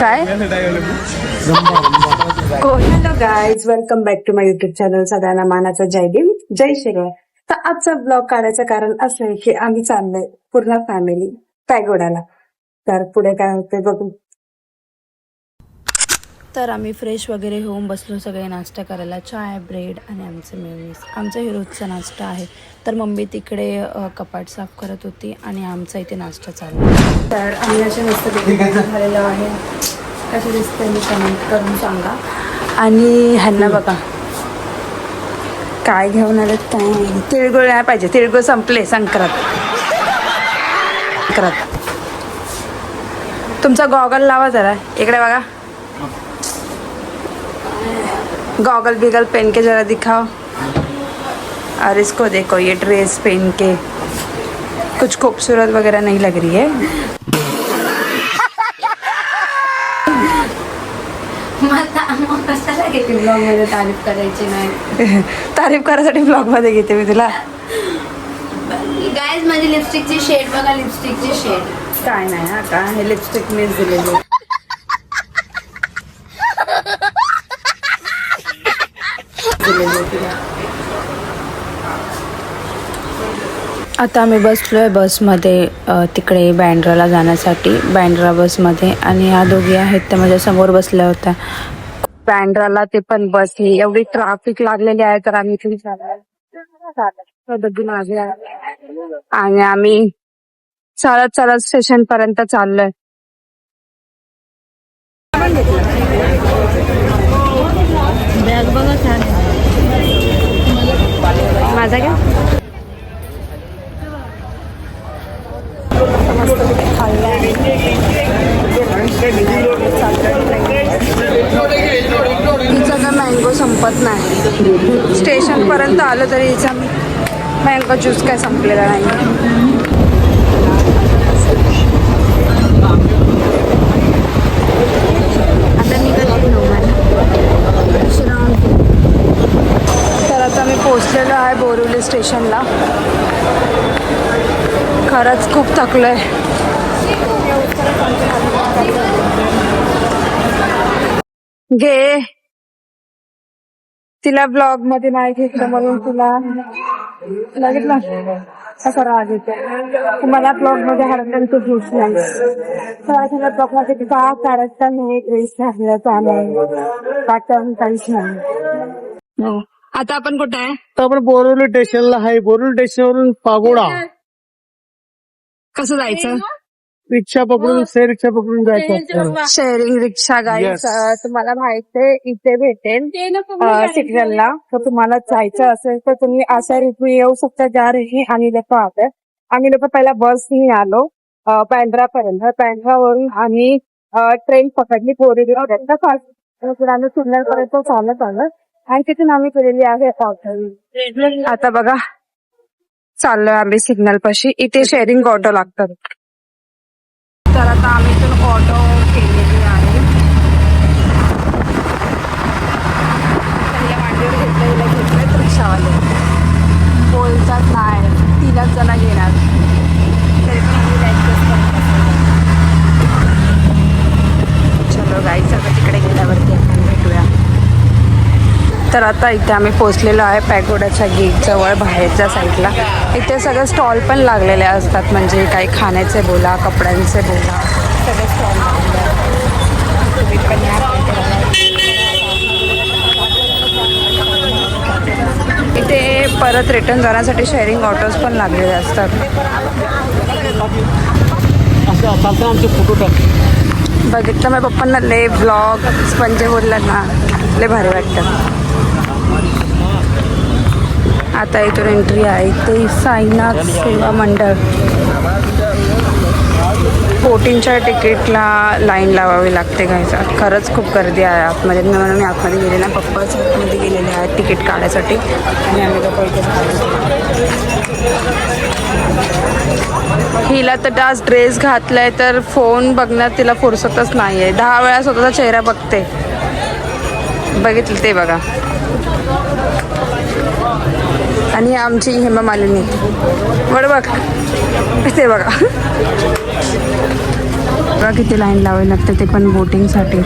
काय? Hello guys welcome back to my YouTube channel सगळ्यांना मानाचा जय भीम. जय शिरोळ तर आजचा ब्लॉग काढायचं कारण असं आहे की आम्ही चाललोय पूर्ण फॅमिली पॅगोडाला तर पुढे काय होते बघू. तर आम्ही फ्रेश वगैरे होऊन बसलो सगळे नाश्ता करायला चाय ब्रेड आणि आमचं मेवनीस आमचा हे रोजचा नाश्ता आहे. तर मम्मी तिकडे कपाट साफ करत होती आणि आमचा इथे नाश्ता चालू आहे. तर आम्ही असे मस्त झालेलो आहे. कसे दिसते मी कमेंट करून सांगा. आणि ह्यांना बघा. काय घेऊन आलेत काय. तिळगुळ नाही पाहिजे. तिळगुळ संपले. संक्रांत. संक्रांत. तुमचा गॉगल लावा जरा. इकडे बघा. गॉगल बिगल पहन के जरा दिखाओ। और इसको देखो ये ड्रेस पहन के। कुछ खूबसूरत वगैरह नहीं लग रही है। तारीफ करायची नाही तारीफ करायसाठी ब्लॉगमध्ये घेते मी तुला। गायज माझी लिपस्टिकची शेड बघा लिपस्टिकची शेड काय नाही हा का हे लिपस्टिक मीच दिलेली दिलेली आता आम्ही बसलोय बसमध्ये तिकडे बँड्राला जाण्यासाठी. बँड्रा बसमध्ये आणि ह्या दोघी आहेत त्या माझ्यासमोर बसल्या होत्या. बँड्राला ते पण बसली एवढी ट्राफिक लागलेली आहे तर आम्ही इथे चाललोय. आणि आम्ही चालत चालत स्टेशन पर्यंत चाललोय. बॅग बघा छान माझा घ्या. हिचा तर मँगो संपत नाही. स्टेशनपर्यंत आलं तरी हिचा मँगो ज्यूस काय संपलेला नाही आता निघत तर आता मी पोचलेलो आहे बोरिवली स्टेशनला. खरंच खूप थकलो आहे घे. तिला ब्लॉगमध्ये नाही घेतलं म्हणून तुला बघितलं. कसा राग मला ब्लॉगमध्ये हरकत तू ज्यूस नाही तर ब्लॉगमध्ये का काढायचा नाही ड्रेस घातल्याचा नाही पॅटर्न काहीच नाही. हो. आता आपण कुठे आहे? तर आपण बोरुल स्टेशनला आहे. बोरुल स्टेशनवरून पागोडा. कसं जायचं? रिक्षा पकडून से रिक्षा पकडून जायचं. शेअरिंग रिक्षा गाडी Yes. तुम्हाला माहीत आहे इथे भेटेल. सिग्नलला. तर तुम्हाला जायचं असेल तर तुम्ही अशा ऋतू येऊ शकता ज्या ऋतू आम्ही लोक आहोत. आम्ही लोक पहिला बसनी आलो बँड्रा पर्यंत बँड्रावरून आम्ही ट्रेन पकडली सिग्नल पर्यंत चालत आलं. आणि तिथून आम्ही फिरली आहे पावसाळी आता बघा चाललोय आम्ही सिग्नल पाशी इथे शेअरिंग ऑटो लागतात. तर आता आम्ही इथून ऑटो केलेली आहे तर या मांडीवर घेतलं हिला घेतलं रिक्षावाले बोलतात नाही तिलाच जण घेणार तरी पण आम्ही adjust करत बसलेलो. चलो गाई सगळं तिकडे गेल्यावरती आपण भेटूया तर आता इथे आम्ही पोहोचलेलो आहे पॅगोड्याच्या गेट जवळ बाहेरच्या साईडला इथे सगळे स्टॉल पण लागलेले असतात म्हणजे काही खाण्याचे बोला कपड्यांचे बोला सगळे स्टॉल लागलेले असतात. तुम्ही पण या पॅगोड्याला. इथे परत रिटर्न जाण्यासाठी शेअरिंग ऑटोज पण लागलेले असतात फोटो बघितलं माझ्या पप्पांना ले ब्लॉग स्पंजे बोललं ना लय भारी वाटतं आता इथून एंट्री आहे. ते साईनाथ सेवा मंडळ. बोटिंगच्या तिकीटला लाईन लावावी लागते घ्यायचा खरंच खूप गर्दी आहे आतमध्ये. म्हणून मी आतमध्ये गेले ना पप्पाच आतमध्ये गेलेले आहेत तिकीट काढायसाठी. आणि आम्ही लोक हिला तर आज ड्रेस घातलाय तर फोन बघण्यात तिला फुरसतच नाही आहे दहा वेळा स्वतःचा चेहरा बघते. बघितलं ते बघा. आणि आमची हेमा मालिनी. बड बघ. ते बघा. बघा किती लाईन लावावी लागते ते पण बोटिंगसाठी.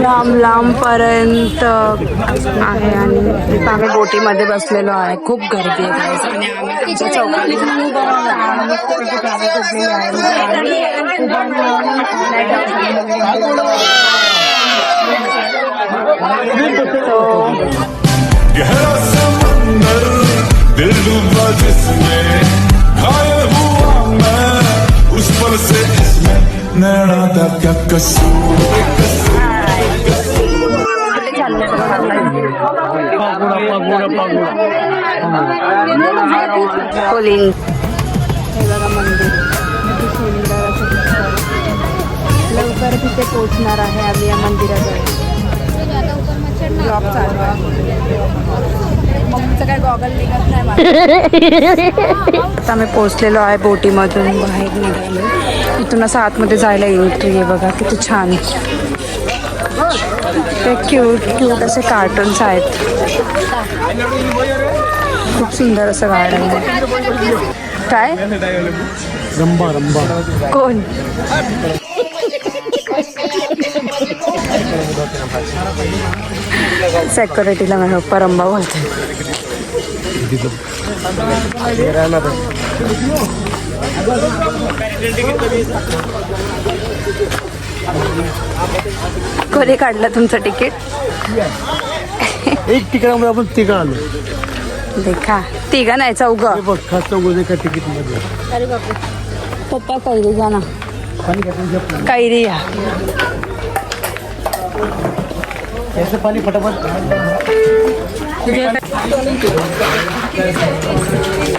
लांब लांबपर्यंत आहे आणि इथं आम्ही बोटीमध्ये बसलेलो आहे. खूप गर्दी आहे. आणि आम्ही तुमच्या चौकात गहरा समंदर, दिल डूबा जिसमें घायल हुआ मैं, उस पल से इसमें नैना था क्या कसूर. लवकर तिथे पोहोचणार आहे आम्ही या मंदिराजवळ ब्लॉग चालू आहे. मम्मीचं काय गॉगल निघत नाही माझं. आता आम्ही पोहोचलेलो आहे बोटीमधून बाहेर निघालो इथून असं आतमध्ये जायला एंट्री आहे बघा किती छान. ते क्यूट क्यूट असे कार्टून्स आहेत. खूप सुंदर असं गार्डन आहे. काय? रंबा रंबा. कोण? सेक्युरिटीला माझ्या पप्पा रंबा बोलते. कोणी काढलं तुमचं तिकीट एक तिकिटामध्ये आपण तिघ आलो. देखा. तिघा नाही चौघ. बघ चौघ तिकीटमध्ये. पप्पा कैरी घ्या ना कैरी या. याचं पाणी फटाफट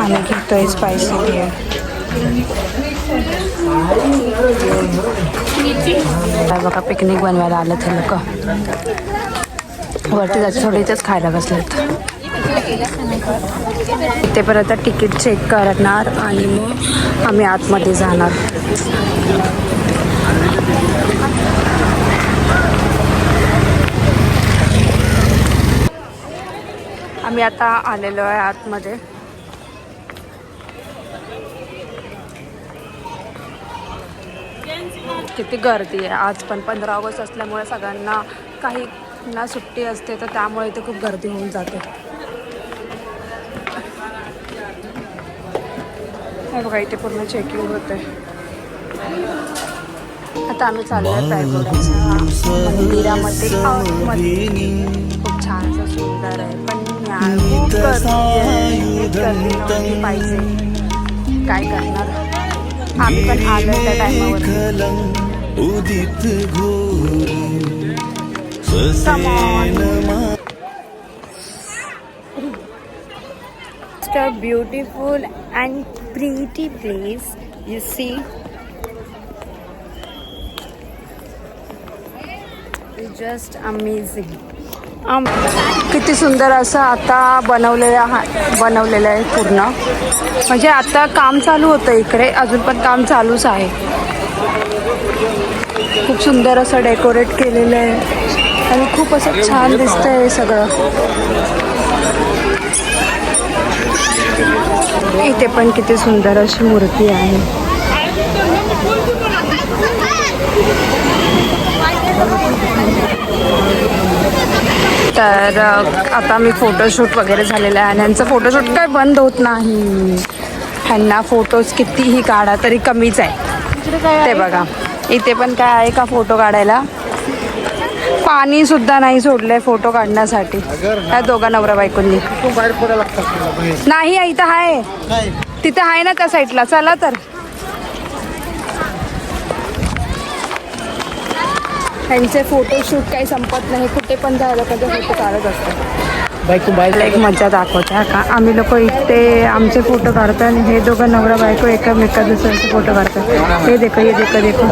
आम्ही घेतोय स्पायसी बिअर बघा पिकनिक बनवायला आलं ते लोक. वरती जायचं थोडं इथंच खायला बसलेत. ते परत तिकीट चेक करणार आणि मग आम्ही आतमध्ये जाणार. आम्ही आता आलेलो आहे आतमध्ये. किती गर्दी आहे. आज पण पंधरा ऑगस्ट असल्यामुळे सगळ्यांना काही ना सुट्टी असते तर त्यामुळे इथे खूप गर्दी होऊन जाते. हे बघा इथे पूर्ण चेकिंग होते आता आम्ही चाललो आहे पॅगोडाच्या मंदिरामध्ये. खूप छान असं सुंदर आहे. पण खूप गर्दी आहे खूप गर्दी नव्हती पाहिजे काय करणार आम्ही पण आलो त्या टायमावर उदित घोर Come on. It's a beautiful and pretty place. You see, it's just amazing. आम किती सुंदर असं आता बनवलेलं आहे बनवलेलं आहे पूर्ण. म्हणजे आता काम चालू होतं इकडे. अजून पण काम चालूच आहे. खूप सुंदर असं डेकोरेट केलेलं आहे. आणि खूप असं छान दिसतंय सगळं. इथे पण किती सुंदर अशी मूर्ती आहे. तर आता मी फोटोशूट वगैरे झालेलं आहे आणि यांचं फोटोशूट काय बंद होत नाही. ह्यांना फोटोज कितीही काढा तरी कमीच आहे. ते बघा. इथे पण काय आहे का फोटो काढायला? पाणी सुद्धा नाही सोडलंय फोटो काढण्यासाठी. त्या दोघा नवरा बायकोंनी. नाही आहे, इथं आहे तिथं आहे ना त्या साईडला चला तर. त्यांचे फोटोशूट काही संपत नाही. कुठे पण जायला कधी फोटो काढत असतात. एक मजा दाखवते हा का? आम्ही लोक इथे आमचे फोटो काढतो आणि हे दोघं नवरा बायको एकामेका दुसऱ्याचे फोटो काढतात हे देखो हे देखो देखो.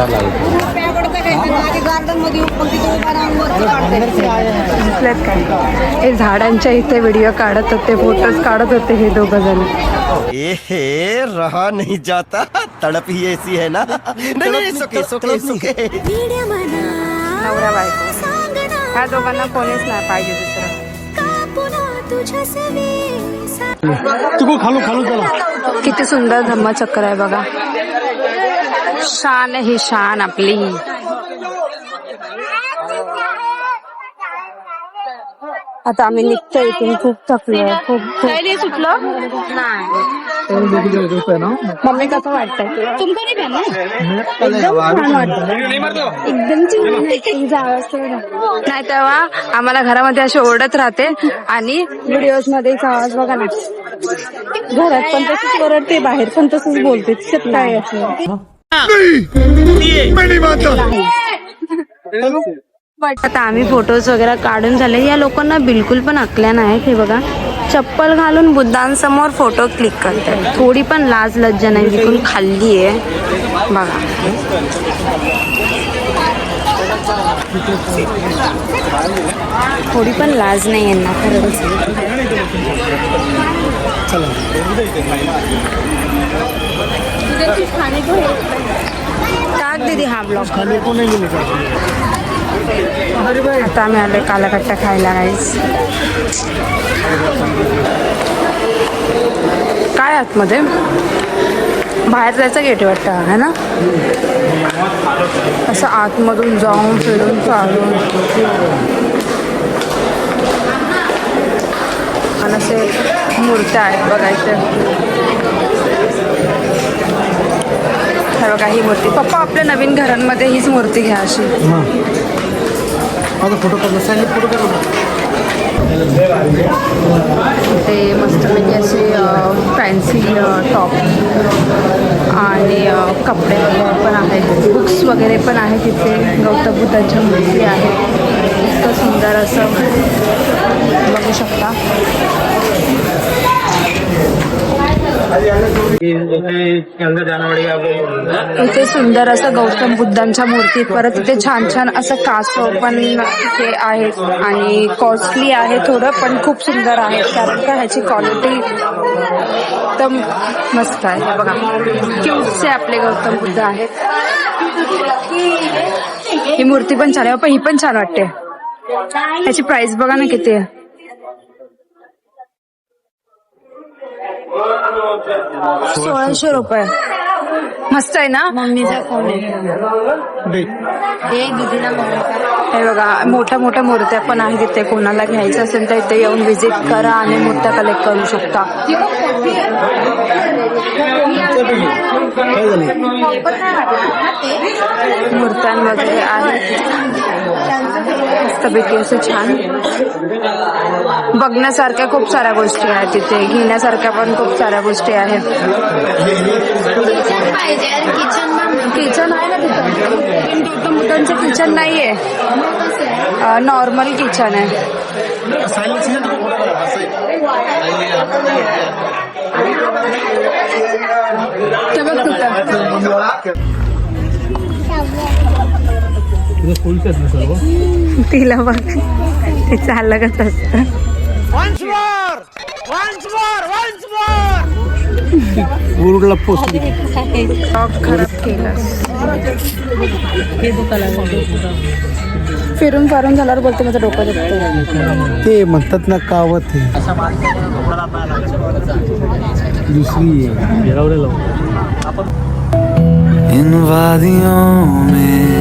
काय? हे झाडांच्या इथे व्हिडिओ काढत होते फोटोज काढत होते हे दोघं जण. एहे रहा नहीं जाता. तड़प ही ऐसी है ना. नहीं नहीं सुखे सुखे सुखे नवरा बायको. ह्या दोघांना कोणीच नाही पाहिजे दुसरं. तू खालू खालू चला. किती सुंदर धम्मचक्र आहे बघा. शान ही शान आपली. आता आम्ही निघतो इथून. खूप थकलोय. खूप खूप. सुटलं? नाही. मम्मी कसं वाटतंय छान वाटतं एकदम छान वाटतं. नाही तेव्हा आम्हाला घरामध्ये अशी ओरडत राहते आणि व्हिडिओजमध्ये आवाज बघा ना. घरात पण तसंच ओरडते बाहेर पण तसंच बोलते. तिच्यात काय असं आता आम्ही फोटोज वगैरे काढून झाले. या लोकांना बिलकुल पण अकल्या नाही हे बघा. चप्पल घालून बुद्धांसमोर फोटो क्लिक करतात. थोडी पण लाज लज्जा नाही. विकून खाल्ली आहे. बघा. थोडी पण लाज नाही यांना खरंच. टाक दीदी हा ब्लॉग खाली कोणी आता आम्ही आलोय कालाकट्टा खायला राईस काय आतमध्ये? बाहेर जायचं गेट वाटतं आहे ना? असं आतमधून जाऊन फिरून चालून. आणि असे मूर्त्या आहेत बघायचं हे बघा ही मूर्ती. पप्पा आपल्या नवीन घरांमध्ये हीच मूर्ती घ्या अशी. माझा फोटो काढला सांगितलं फोटो काढला ते मस्तपैकी म्हणजे असे फॅन्सी टॉप आणि कपडे वगैरे पण आहेत. बुक्स वगैरे पण आहेत तिथे गौतम बुद्धांच्या मूर्ती आहेत. इतकं सुंदर असं बघू शकता. इथे सुंदर असं गौतम बुद्धांच्या मूर्ती परत इथे छान छान असं कासव पण इथे आहेत आणि कॉस्टली आहे थोडं पण खूप सुंदर आहे. कारण का ह्याची क्वालिटी एकदम मस्त आहे. बघा. क्यूटचे आपले गौतम बुद्ध आहेत. ही मूर्ती पण छान आहे. पण ही पण छान वाटते. ह्याची प्राइस बघा ना किती आहे. सोळाशे रुपये. मस्त आहे ना? मम्मीचा फोन आहे हे बघा मोठ्या मोठ्या मूर्त्या पण आहेत इथे. कोणाला घ्यायचं असेल तर इथे येऊन व्हिजिट करा आणि मूर्त्या कलेक्ट करू शकता. काय झालं. मूर्त्यां वगैरे आहेत. असं छान. बघण्यासारख्या खूप साऱ्या गोष्टी आहेत तिथे, घेण्यासारख्या पण खूप साऱ्या गोष्टी आहेत. किचन आहे ना तिथं. बुद्धांचं किचन नाहीये. नॉर्मल किचन आहे. तिला बघ. ते चाललं असतं. उरला पोस्ट स्टॉक खराब केलास. फिरून फारून झाल्यावर बोलते माझं डोकं दुखतं ते म्हणतात ना कावत हे दुसरी आहे. इन वादियों में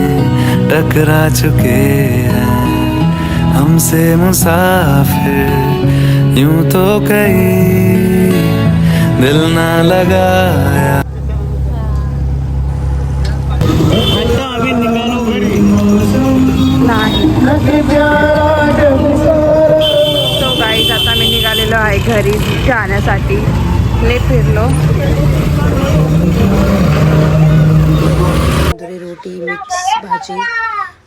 टकरा चुके हैं हमसे मुसाफिर यूं तो कहीं दिल ना लगाया। नाही तो गाईज आता मी निघालेलो आहे घरी जाण्यासाठी. ले फिरलो. रोटी मिक्स भाजी.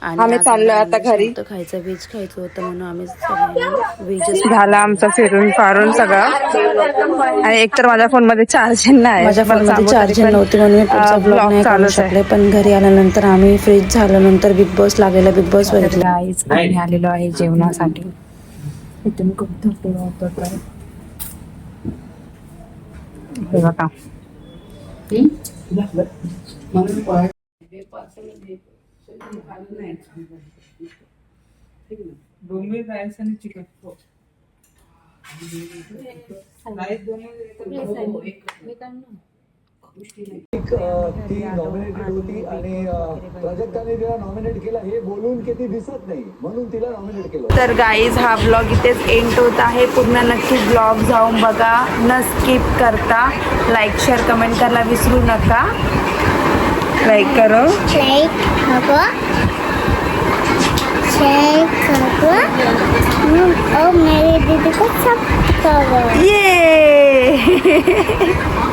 आणि आम्ही चाललोय आता घरी. तर खायचं व्हेज खायचं होतं म्हणून आम्ही व्हेजच झाला आमचं फिरून फारून सगळं. आणि एकतर माझ्या फोनमध्ये चार्जिंग नाही. माझ्या पण फोनमध्ये चार्जिंग नव्हती म्हणून मी पुढचा ब्लॉग नाही आहे. शकले. पण घरी आल्यानंतर आम्ही फ्रीज झाल्यानंतर बिग बॉस लागलेला बिग बॉस बघितला. गाईज आम्ही आलेलो आहे जेवणासाठी. इथून खूप थकलो होतो तर हे बघा. ती नॉमिनेटेड होती आणि प्राजक्ताने तिला नॉमिनेट केला. हे बोलून की ती दिसत नाही म्हणून तिला नॉमिनेट केलं तर गाईज हा ब्लॉग इथेच एंड होत आहे. पूर्ण नक्की ब्लॉग जाऊन बघा. न स्किप करता. लाईक शेअर कमेंट करायला विसरू नका. लाईक करो। लाईक हवं शेअर करो और मेरे दीदी को सब करो ये